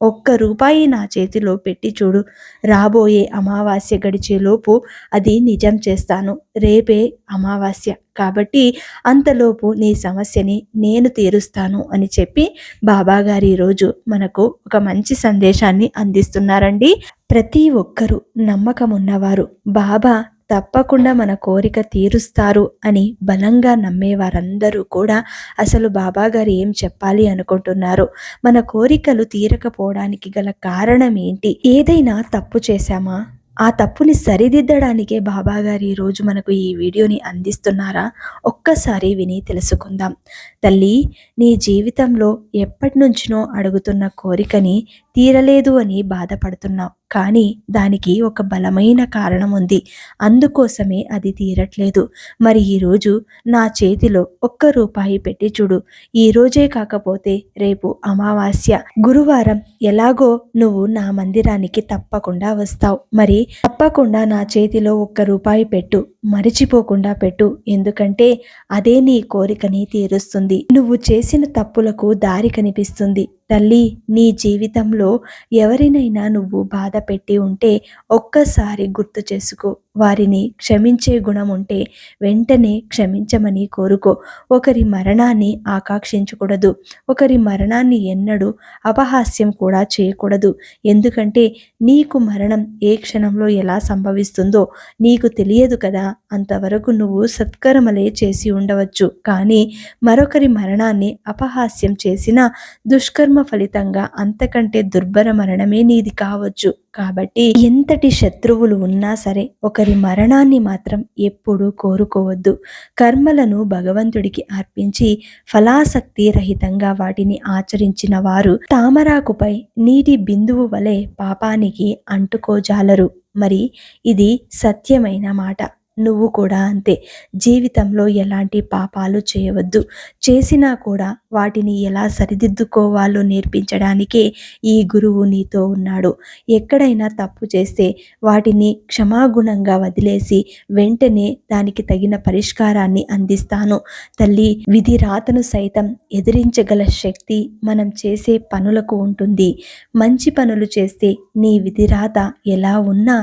ఒక్క రూపాయి నా చేతిలో పెట్టి చూడు. రాబోయే అమావాస్య గడిచేలోపు అది నిజం చేస్తాను. రేపే అమావాస్య. కాబట్టి అంతలోపు నీ సమస్యని నేను తీరుస్తాను అని చెప్పి బాబా గారు ఈరోజు మనకు ఒక మంచి సందేశాన్ని అందిస్తున్నారండి. ప్రతి ఒక్కరూ నమ్మకం ఉన్నవారు బాబా తప్పకుండా మన కోరిక తీరుస్తారు అని బలంగా నమ్మే వారందరూ కూడా అసలు బాబాగారు ఏం చెప్పాలి అనుకుంటున్నారు? మన కోరికలు తీరకపోవడానికి గల కారణం ఏంటి? ఏదైనా తప్పు చేశామా? ఆ తప్పుని సరిదిద్దడానికే బాబాగారు ఈరోజు మనకు ఈ వీడియోని అందిస్తున్నారా? ఒక్కసారి విని తెలుసుకుందాం. తల్లి నీ జీవితంలో ఎప్పటి నుంచినో అడుగుతున్న కోరికని తీరలేదు అని బాధపడుతున్నావు. కానీ దానికి ఒక బలమైన కారణం ఉంది. అందుకోసమే అది తీరట్లేదు. మరి ఈరోజు నా చేతిలో ఒక్క రూపాయి పెట్టి చూడు. ఈ రోజే కాకపోతే రేపు అమావాస్య. గురువారం ఎలాగో నువ్వు నా మందిరానికి తప్పకుండా వస్తావు. మరి తప్పకుండా నా చేతిలో ఒక్క రూపాయి పెట్టు. మరిచిపోకుండా పెట్టు. ఎందుకంటే అదే నీ కోరికని తీరుస్తుంది. నువ్వు చేసిన తప్పులకు దారి కనిపిస్తుంది. తల్లి నీ జీవితంలో ఎవరినైనా నువ్వు బాధ పెట్టి ఉంటే ఒక్కసారి గుర్తు చేసుకో. వారిని క్షమించే గుణం ఉంటే వెంటనే క్షమించమని కోరుకో. ఒకరి మరణాన్ని ఆకాంక్షించకూడదు. ఒకరి మరణాన్ని ఎన్నడూ అపహాస్యం కూడా చేయకూడదు. ఎందుకంటే నీకు మరణం ఏ క్షణంలో ఎలా సంభవిస్తుందో నీకు తెలియదు కదా. అంతవరకు నువ్వు సత్కర్మలే చేసి ఉండవచ్చు. కానీ మరొకరి మరణాన్ని అపహాస్యం చేసిన దుష్కర్మ ఫలితంగా అంతకంటే దుర్భర మరణమే నీది కావచ్చు. కాబట్టి ఎంతటి శత్రువులు ఉన్నా సరే ఒకరి మరణాన్ని మాత్రం ఎప్పుడూ కోరుకోవద్దు. కర్మలను భగవంతుడికి అర్పించి ఫలాసక్తి రహితంగా వాటిని ఆచరించిన వారు తామరాకుపై నీటి బిందువు వలె పాపానికి అంటుకోజాలరు. మరి ఇది సత్యమైన మాట. నువ్వు కూడా అంతే. జీవితంలో ఎలాంటి పాపాలు చేయవద్దు. చేసినా కూడా వాటిని ఎలా సరిదిద్దుకోవాలో నేర్పించడానికే ఈ గురువు నీతో ఉన్నాడు. ఎక్కడైనా తప్పు చేస్తే వాటిని క్షమాగుణంగా వదిలేసి వెంటనే దానికి తగిన పరిష్కారాన్ని అందిస్తాను. తల్లి విధి రాతను సైతం ఎదిరించగల శక్తి మనం చేసే పనులకు ఉంటుంది. మంచి పనులు చేస్తే నీ విధిరాత ఎలా ఉన్నా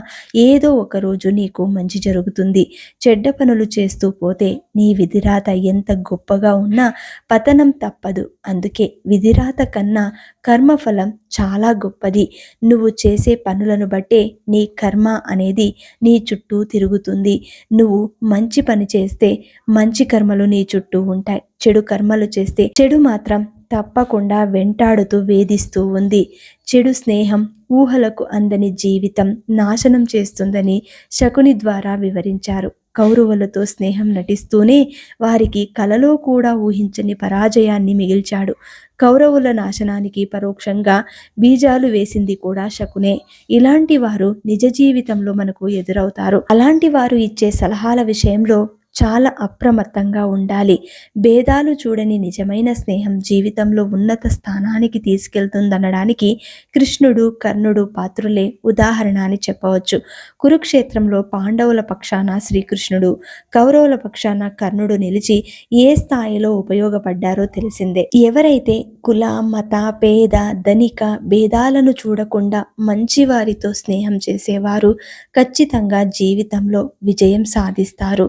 ఏదో ఒక రోజు నీకు మంచి జరుగుతుంది. చెడ్డ పనులు చేస్తూ పోతే నీ విధిరాత ఎంత గొప్పగా ఉన్నా పతనం తప్పదు. అందుకే విధిరాత కన్నా కర్మఫలం చాలా గొప్పది. నువ్వు చేసే పనులను బట్టే నీ కర్మ అనేది నీ చుట్టూ తిరుగుతుంది. నువ్వు మంచి పని చేస్తే మంచి కర్మలు నీ చుట్టూ ఉంటాయి. చెడు కర్మలు చేస్తే చెడు మాత్రం తప్పకుండా వెంటాడుతూ వేధిస్తూ ఉంది. చెడు స్నేహం ఊహలకు అందని జీవితం నాశనం చేస్తుందని శకుని ద్వారా వివరించారు. కౌరవులతో స్నేహం నటిస్తూనే వారికి కలలో కూడా ఊహించని పరాజయాన్ని మిగిల్చాడు. కౌరవుల నాశనానికి పరోక్షంగా బీజాలు వేసింది కూడా శకునే. ఇలాంటి వారు నిజ జీవితంలో మనకు ఎదురవుతారు. అలాంటి వారు ఇచ్చే సలహాల విషయంలో చాలా అప్రమత్తంగా ఉండాలి. భేదాలు చూడని నిజమైన స్నేహం జీవితంలో ఉన్నత స్థానానికి తీసుకెళ్తుందనడానికి కృష్ణుడు కర్ణుడు పాత్రులే ఉదాహరణ అని చెప్పవచ్చు. కురుక్షేత్రంలో పాండవుల పక్షాన శ్రీకృష్ణుడు కౌరవుల పక్షాన కర్ణుడు నిలిచి ఏ స్థాయిలో ఉపయోగపడ్డారో తెలిసిందే. ఎవరైతే కుల మత పేద ధనిక భేదాలను చూడకుండా మంచి వారితో స్నేహం చేసేవారు ఖచ్చితంగా జీవితంలో విజయం సాధిస్తారు.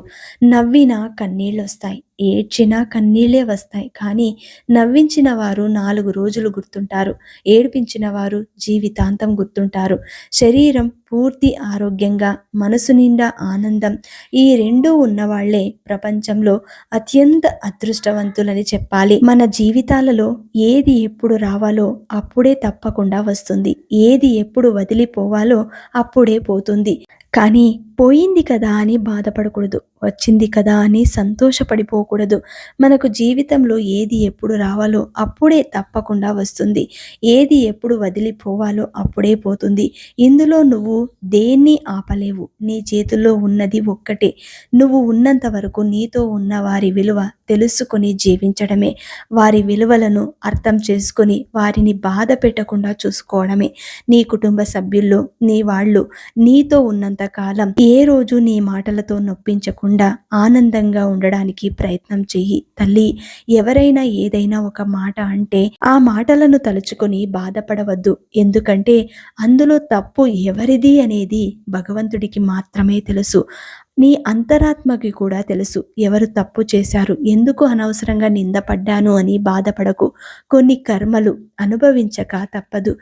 నవ్వినా కన్నీళ్ళు వస్తాయి ఏడ్చినా కన్నీళ్ళే వస్తాయి. కానీ నవ్వించిన వారు నాలుగు రోజులు గుర్తుంటారు. ఏడిపించిన వారు జీవితాంతం గుర్తుంటారు. శరీరం పూర్తి ఆరోగ్యంగా మనసు నిండా ఆనందం. ఈ రెండు ఉన్నవాళ్ళే ప్రపంచంలో అత్యంత అదృష్టవంతులని చెప్పాలి. మన జీవితాలలో ఏది ఎప్పుడు రావాలో అప్పుడే తప్పకుండా వస్తుంది. ఏది ఎప్పుడు వదిలిపోవాలో అప్పుడే పోతుంది. కానీ పోయింది కదా అని బాధపడకూడదు. వచ్చింది కదా అని సంతోషపడిపో మర్చిపోకూడదు మనకు జీవితంలో ఏది ఎప్పుడు రావాలో అప్పుడే తప్పకుండా వస్తుంది. ఏది ఎప్పుడు వదిలిపోవాలో అప్పుడే పోతుంది. ఇందులో నువ్వు దేన్ని ఆపలేవు? నీ చేతుల్లో ఉన్నది ఒక్కటే. నువ్వు ఉన్నంత వరకు నీతో ఉన్న వారి విలువ తెలుసుకొని జీవించడమే. వారి విలువలను అర్థం చేసుకొని వారిని బాధ పెట్టకుండా చూసుకోవడమే. నీ కుటుంబ సభ్యుల్లో నీ వాళ్ళు నీతో ఉన్నంత కాలం ఏ రోజు నీ మాటలతో నొప్పించకుండా ఆనందంగా ఉండడానికి ప్రయత్నం చెయ్యి తల్లి ఎవరైనా ఏదైనా ఒక మాట అంటే ఆ మాటలను తలుచుకొని బాధపడవద్దు. ఎందుకంటే అందులో తప్పు ఎవరిది అనేది భగవంతుడికి మాత్రమే తెలుసు. నీ అంతరాత్మకి కూడా తెలుసు ఎవరు తప్పు చేశారు ఎందుకు అనవసరంగా నిందపడ్డాను అని బాధపడకు. కొన్ని కర్మలు అనుభవించక తప్పదు.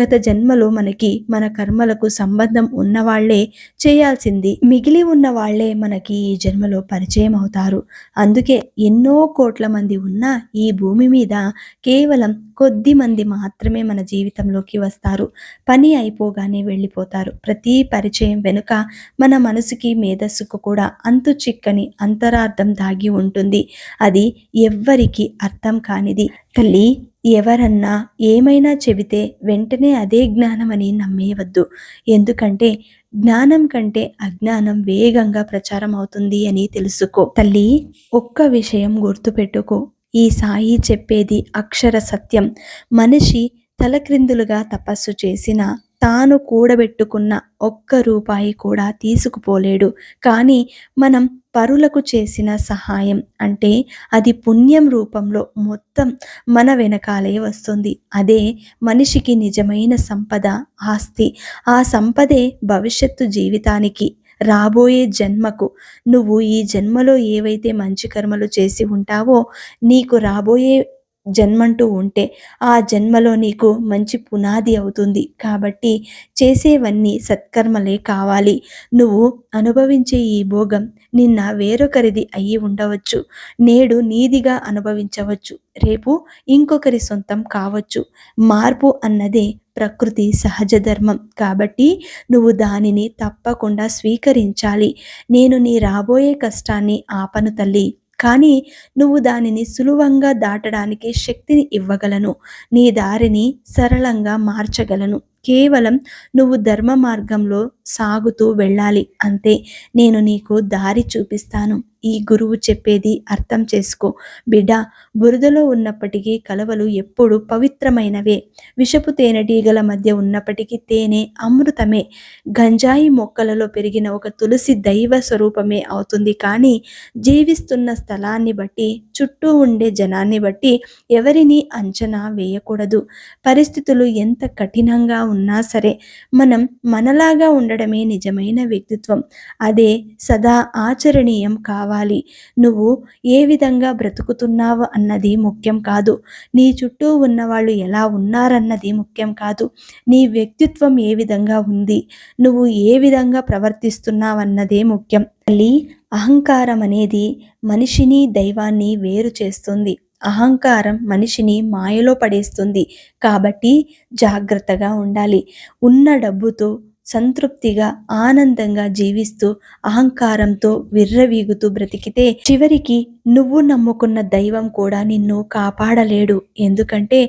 గత జన్మలో మనకి మన కర్మలకు సంబంధం ఉన్నవాళ్ళే చేయాల్సింది మిగిలి ఉన్న వాళ్ళే మనకి ఈ జన్మలో పరిచయం అవుతారు. అందుకే ఎన్నో కోట్ల మంది ఉన్న ఈ భూమి మీద కేవలం కొద్ది మంది మాత్రమే మన జీవితంలోకి వస్తారు. పని అయిపోగానే వెళ్ళిపోతారు. ప్రతి పరిచయం వెనుక మన మనసుకి మనసుకు కూడా అంతు చిక్కని అంతరార్థం దాగి ఉంటుంది. అది ఎవ్వరికి అర్థం కానిది. తల్లి ఎవరన్నా ఏమైనా చెబితే వెంటనే అదే జ్ఞానమని నమ్మేయవద్దు. ఎందుకంటే జ్ఞానం కంటే అజ్ఞానం వేగంగా ప్రచారం అవుతుంది అని తెలుసుకో. తల్లి ఒక్క విషయం గుర్తుపెట్టుకో. ఈ సాయి చెప్పేది అక్షర సత్యం. మనిషి తలక్రిందులుగా తపస్సు చేసిన తాను కూడబెట్టుకున్న ఒక్క రూపాయి కూడా తీసుకుపోలేడు. కానీ మనం పరులకు చేసిన సహాయం అంటే అది పుణ్యం రూపంలో మొత్తం మన వెనకాలే వస్తుంది. అదే మనిషికి నిజమైన సంపద ఆస్తి. ఆ సంపదే భవిష్యత్తు జీవితానికి రాబోయే జన్మకు. నువ్వు ఈ జన్మలో ఏవైతే మంచి కర్మలు చేసి ఉంటావో నీకు రాబోయే జన్మంటూ ఉంటే ఆ జన్మలో నీకు మంచి పునాది అవుతుంది. కాబట్టి చేసేవన్నీ సత్కర్మలే కావాలి. నువ్వు అనుభవించే ఈ భోగం నిన్న వేరొకరిది అయ్యి ఉండవచ్చు. నేడు నీదిగా అనుభవించవచ్చు. రేపు ఇంకొకరి సొంతం కావచ్చు. మార్పు అన్నదే ప్రకృతి సహజ ధర్మం. కాబట్టి నువ్వు దానిని తప్పకుండా స్వీకరించాలి. నేను నీ రాబోయే కష్టాన్ని ఆపను తల్లి. కానీ నువ్వు దానిని సులువంగా దాటడానికి శక్తిని ఇవ్వగలను. నీ దారిని సరళంగా మార్చగలను. కేవలం నువ్వు ధర్మ మార్గంలో సాగుతూ వెళ్ళాలి. అంతే నేను నీకు దారి చూపిస్తాను. ఈ గురువు చెప్పేది అర్థం చేసుకో. బిడ్డ బురదలో ఉన్నప్పటికీ కలవలు ఎప్పుడు పవిత్రమైనవే. విషపు తేనెటీగల మధ్య ఉన్నప్పటికీ తేనె అమృతమే. గంజాయి మొక్కలలో పెరిగిన ఒక తులసి దైవ స్వరూపమే అవుతుంది. కానీ జీవిస్తున్న స్థలాన్ని బట్టి చుట్టూ ఉండే జనాన్ని బట్టి ఎవరిని అంచనా వేయకూడదు. పరిస్థితులు ఎంత కఠినంగా ఉన్నా సరే మనం మనలాగా ఉండడమే నిజమైన వ్యక్తిత్వం. అదే సదా ఆచరణీయం కావాలి. నువ్వు ఏ విధంగా బ్రతుకుతున్నావు అన్నది ముఖ్యం కాదు. నీ చుట్టూ ఉన్నవాళ్ళు ఎలా ఉన్నారన్నది ముఖ్యం కాదు. నీ వ్యక్తిత్వం ఏ విధంగా ఉంది. నువ్వు ఏ విధంగా ప్రవర్తిస్తున్నావన్నదే ముఖ్యం. తల్లి అహంకారం అనేది మనిషిని దైవాన్ని వేరు చేస్తుంది. అహంకారం మనిషిని మాయలో పడేస్తుంది. కాబట్టి జాగ్రత్తగా ఉండాలి. ఉన్న డబ్బుతో సంతృప్తిగా ఆనందంగా జీవిస్తూ అహంకారంతో విర్రవీగుతూ బ్రతికితే చివరికి నువ్వు నమ్ముకున్న దైవం కూడా నిన్ను కాపాడలేడు. ఎందుకంటే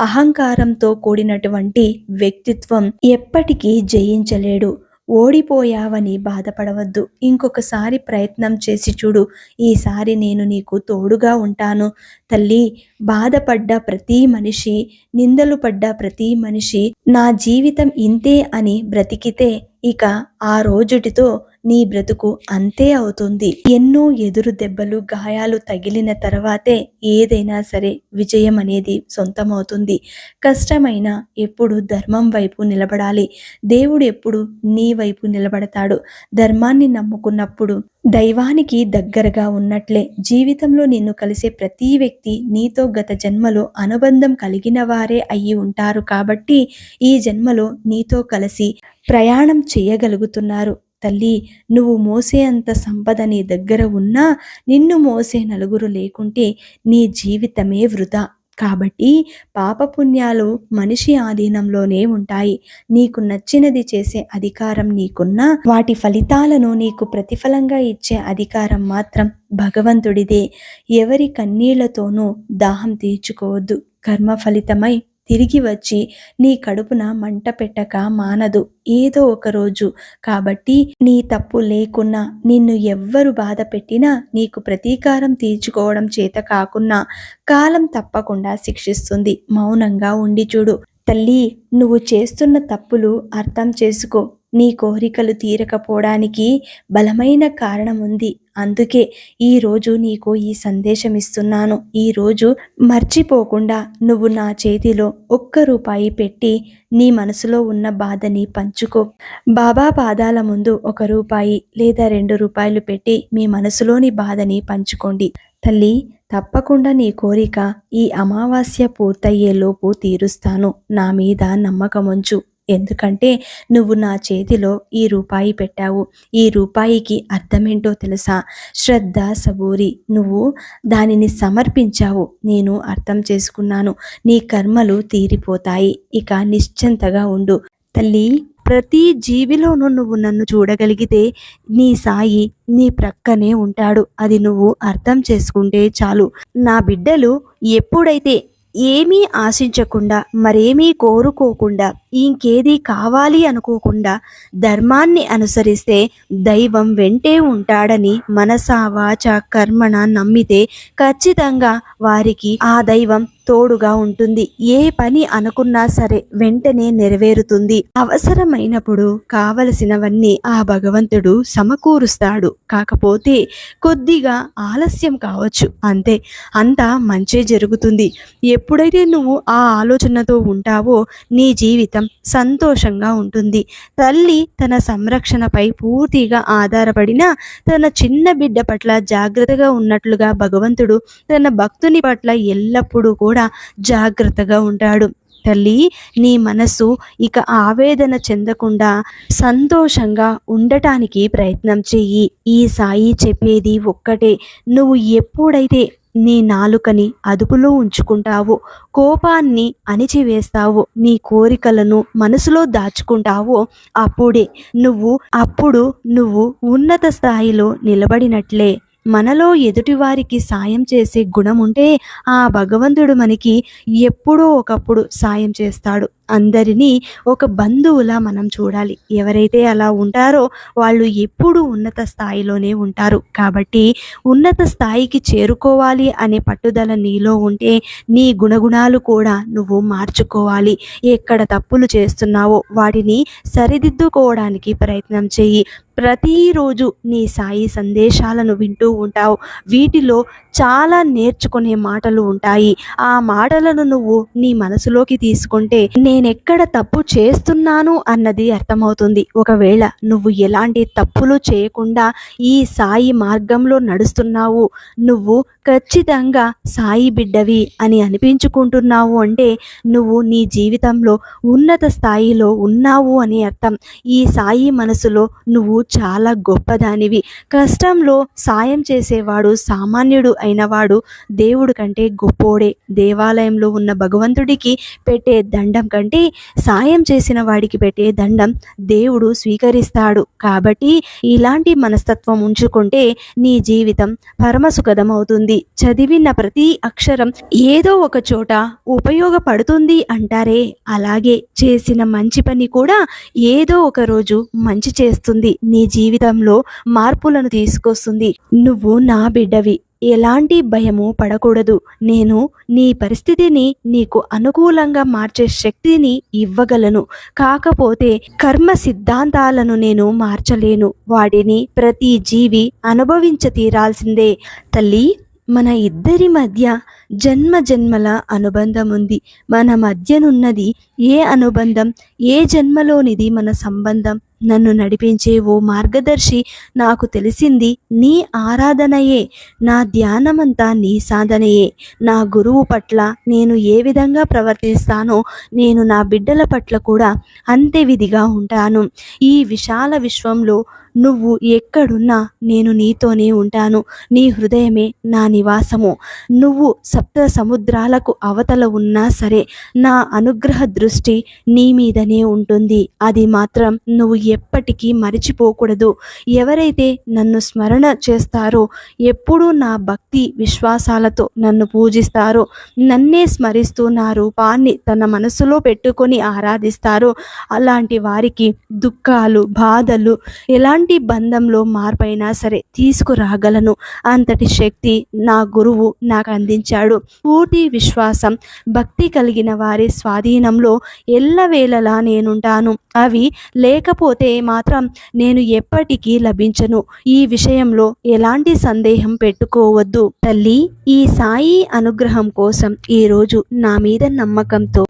అహంకారంతో కూడినటువంటి వ్యక్తిత్వం ఎప్పటికీ జయించలేడు. ఓడిపోయావని బాధపడవద్దు. ఇంకొకసారి ప్రయత్నం చేసి చూడు. ఈసారి నేను నీకు తోడుగా ఉంటాను. తల్లి బాధపడ్డ ప్రతి మనిషి నిందలు పడ్డ ప్రతి మనిషి నా జీవితం ఇంతే అని బ్రతికితే ఇక ఆ రోజుటితో నీ బ్రతుకు అంతే అవుతుంది. ఎన్నో ఎదురు దెబ్బలు గాయాలు తగిలిన తర్వాతే ఏదైనా సరే విజయం అనేది సొంతమవుతుంది. కష్టమైన ఎప్పుడు ధర్మం వైపు నిలబడాలి. దేవుడు ఎప్పుడు నీ వైపు నిలబడతాడు. ధర్మాన్ని నమ్ముకున్నప్పుడు దైవానికి దగ్గరగా ఉన్నట్లే జీవితంలో నిన్ను కలిసే ప్రతి వ్యక్తి నీతో గత జన్మలో అనుబంధం కలిగిన వారే అయి ఉంటారు కాబట్టి ఈ జన్మలో నీతో కలిసి ప్రయాణం చేయగలుగుతున్నారు. తల్లి నువ్వు మోసే అంత సంపద నీ దగ్గర ఉన్నా నిన్ను మోసే నలుగురు లేకుంటే నీ జీవితమే వృధా. కాబట్టి పాపపుణ్యాలు మనిషి ఆధీనంలోనే ఉంటాయి. నీకు నచ్చినది చేసే అధికారం నీకున్నా వాటి ఫలితాలను నీకు ప్రతిఫలంగా ఇచ్చే అధికారం మాత్రం భగవంతుడిదే. ఎవరి కన్నీళ్ళతోనూ దాహం తీర్చుకోవద్దు. కర్మ ఫలితమై తిరిగి వచ్చి నీ కడుపున మంట పెట్టక మానదు. ఏదో ఒక రోజు. కాబట్టి నీ తప్పు లేకున్నా నిన్ను ఎవ్వరు బాధ పెట్టినా నీకు ప్రతీకారం తీర్చుకోవడం చేత కాకున్నా కాలం తప్పకుండా శిక్షిస్తుంది. మౌనంగా ఉండి చూడు. తల్లి నువ్వు చేస్తున్న తప్పులు అర్థం చేసుకో. నీ కోరికలు తీరకపోవడానికి బలమైన కారణం ఉంది. అందుకే ఈరోజు నీకు ఈ సందేశం ఇస్తున్నాను. ఈరోజు మర్చిపోకుండా నువ్వు నా చేతిలో ఒక్క రూపాయి పెట్టి నీ మనసులో ఉన్న బాధని పంచుకో. బాబా పాదాల ముందు ఒక రూపాయి లేదా రెండు రూపాయలు పెట్టి మీ మనసులోని బాధని పంచుకోండి. తల్లి తప్పకుండా నీ కోరిక ఈ అమావాస్య పూర్తయ్యేలోపు తీరుస్తాను. నా మీద నమ్మకముంచు. ఎందుకంటే నువ్వు నా చేతిలో ఈ రూపాయి పెట్టావు. ఈ రూపాయికి అర్థమేంటో తెలుసా? శ్రద్ధ సబూరి నువ్వు దానిని సమర్పించావు. నేను అర్థం చేసుకున్నాను. నీ కర్మలు తీరిపోతాయి. ఇక నిశ్చింతగా ఉండు. తల్లి ప్రతి జీవిలోనూ నువ్వు నన్ను చూడగలిగితే నీ సాయి నీ ప్రక్కనే ఉంటాడు. అది నువ్వు అర్థం చేసుకుంటే చాలు. నా బిడ్డలు ఎప్పుడైతే ఏమీ ఆశించకుండా మరేమీ కోరుకోకుండా ఇంకేది కావాలి అనుకోకుండా ధర్మాన్ని అనుసరిస్తే దైవం వెంటే ఉంటాడని మనసా వాచ కర్మణ నమ్మితే ఖచ్చితంగా వారికి ఆ దైవం తోడుగా ఉంటుంది. ఏ పని అనుకున్నా సరే వెంటనే నెరవేరుతుంది. అవసరమైనప్పుడు కావలసినవన్నీ ఆ భగవంతుడు సమకూరుస్తాడు. కాకపోతే కొద్దిగా ఆలస్యం కావచ్చు. అంతే అంతా మంచే జరుగుతుంది. ఎప్పుడైతే నువ్వు ఆ ఆలోచనతో ఉంటావో నీ జీవితం సంతోషంగా ఉంటుంది. తల్లి తన సంరక్షణపై పూర్తిగా ఆధారపడిన తన చిన్న బిడ్డ పట్ల జాగ్రత్తగా ఉన్నట్లుగా భగవంతుడు తన భక్తుని పట్ల ఎల్లప్పుడూ కూడా జాగ్రత్తగా ఉంటాడు. తల్లి నీ మనసు ఇక ఆవేదన చెందకుండా సంతోషంగా ఉండటానికి ప్రయత్నం చెయ్యి. ఈ సాయి చెప్పేది ఒక్కటే. నువ్వు ఎప్పుడైతే నీ నాలుకని అదుపులో ఉంచుకుంటావు. కోపాన్ని అణిచివేస్తావు. నీ కోరికలను మనసులో దాచుకుంటావో. అప్పుడే నువ్వు అప్పుడు నువ్వు ఉన్నత స్థాయిలో నిలబడినట్లే. మనలో ఎదుటివారికి సాయం చేసే గుణం ఉంటే ఆ భగవంతుడు మనకి ఎప్పుడో ఒకప్పుడు సాయం చేస్తాడు. అందరినీ ఒక బంధువులా మనం చూడాలి. ఎవరైతే అలా ఉంటారో వాళ్ళు ఎప్పుడూ ఉన్నత స్థాయిలోనే ఉంటారు. కాబట్టి ఉన్నత స్థాయికి చేరుకోవాలి అనే పట్టుదల నీలో ఉంటే నీ గుణగుణాలు కూడా నువ్వు మార్చుకోవాలి. ఎక్కడ తప్పులు చేస్తున్నావో వాటిని సరిదిద్దుకోవడానికి ప్రయత్నం చేయి ప్రతిరోజు నీ సాయి సందేశాలను వింటూ ఉంటావు. వీటిలో చాలా నేర్చుకునే మాటలు ఉంటాయి. ఆ మాటలను నువ్వు నీ మనసులోకి తీసుకుంటే నేనెక్కడ తప్పు చేస్తున్నాను అన్నది అర్థమవుతుంది. ఒకవేళ నువ్వు ఎలాంటి తప్పులు చేయకుండా ఈ సాయి మార్గంలో నడుస్తున్నావు నువ్వు ఖచ్చితంగా సాయి బిడ్డవి అని అనిపించుకుంటున్నావు అంటే నువ్వు నీ జీవితంలో ఉన్నత స్థాయిలో ఉన్నావు అని అర్థం. ఈ సాయి మనసులో నువ్వు చాలా గొప్పదానివి. కష్టంలో సాయం చేసేవాడు సామాన్యుడు అయినవాడు దేవుడు కంటే గొప్పోడే. దేవాలయంలో ఉన్న భగవంతుడికి పెట్టే దండం కంటే సాయం చేసిన వాడికి పెట్టే దండం దేవుడు స్వీకరిస్తాడు. కాబట్టి ఇలాంటి మనస్తత్వం ఉంచుకుంటే నీ జీవితం పరమసుఖదం అవుతుంది చదివిన ప్రతి అక్షరం ఏదో ఒక చోట ఉపయోగపడుతుంది అంటారే. అలాగే చేసిన మంచి పని కూడా ఏదో ఒక రోజు మంచి చేస్తుంది. నీ జీవితంలో మార్పులను తీసుకొస్తుంది. నువ్వు నా బిడ్డవి. ఎలాంటి భయము పడకూడదు. నేను నీ పరిస్థితిని నీకు అనుకూలంగా మార్చే శక్తిని ఇవ్వగలను. కాకపోతే కర్మ సిద్ధాంతాలను నేను మార్చలేను. వాటిని ప్రతి జీవి అనుభవించ తీరాల్సిందే. తల్లి మన ఇద్దరి మధ్య జన్మ జన్మల అనుబంధం ఉంది. మన మధ్యనున్నది ఏ అనుబంధం? ఏ జన్మలోనిది మన సంబంధం? నన్ను నడిపించే ఓ మార్గదర్శి నాకు తెలిసింది నీ ఆరాధనయే. నా ధ్యానమంతా నీ సాధనయే. నా గురువు పట్ల నేను ఏ విధంగా ప్రవర్తిస్తానో నేను నా బిడ్డల పట్ల కూడా అంతే విధిగా ఉంటాను. ఈ విశాల విశ్వంలో నువ్వు ఎక్కడున్నా నేను నీతోనే ఉంటాను. నీ హృదయమే నా నివాసము. నువ్వు సప్త సముద్రాలకు అవతల ఉన్నా సరే నా అనుగ్రహ దృష్టి నీ మీదనే ఉంటుంది. అది మాత్రం నువ్వు ఎప్పటికీ మరిచిపోకూడదు. ఎవరైతే నన్ను స్మరణ చేస్తారో ఎప్పుడూ నా భక్తి విశ్వాసాలతో నన్ను పూజిస్తారో నన్నే స్మరిస్తూ నా రూపాన్ని తన మనసులో పెట్టుకొని ఆరాధిస్తారో అలాంటి వారికి దుఃఖాలు బాధలు ఎలాంటి ఎలాంటి బంధంలో మార్పైనా సరే తీసుకురాగలను. అంతటి శక్తి నా గురువు నాకు అందించాడు. పూర్తి విశ్వాసం భక్తి కలిగిన వారి స్వాధీనంలో ఎల్లవేళలా నేనుంటాను. అవి లేకపోతే మాత్రం నేను ఎప్పటికీ లభించను. ఈ విషయంలో ఎలాంటి సందేహం పెట్టుకోవద్దు. తల్లి ఈ సాయి అనుగ్రహం కోసం ఈరోజు నా మీద నమ్మకంతో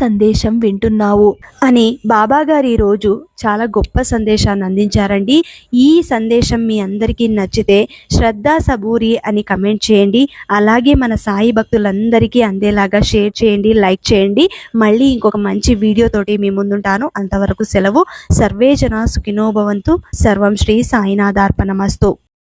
సందేశం వింటున్నావు. అని బాబాగారు ఈరోజు చాలా గొప్ప సందేశాన్ని అందించారండి. ఈ సందేశం మీ అందరికీ నచ్చితే శ్రద్ధ సబూరి అని కమెంట్ చేయండి. అలాగే మన సాయి భక్తులందరికీ అందేలాగా షేర్ చేయండి లైక్ చేయండి. మళ్ళీ ఇంకొక మంచి వీడియోతోటి మీ ముందుంటాను. అంతవరకు సెలవు. సర్వేజన సుఖినోభవంతు సర్వం శ్రీ సాయినాథార్పణమస్తు.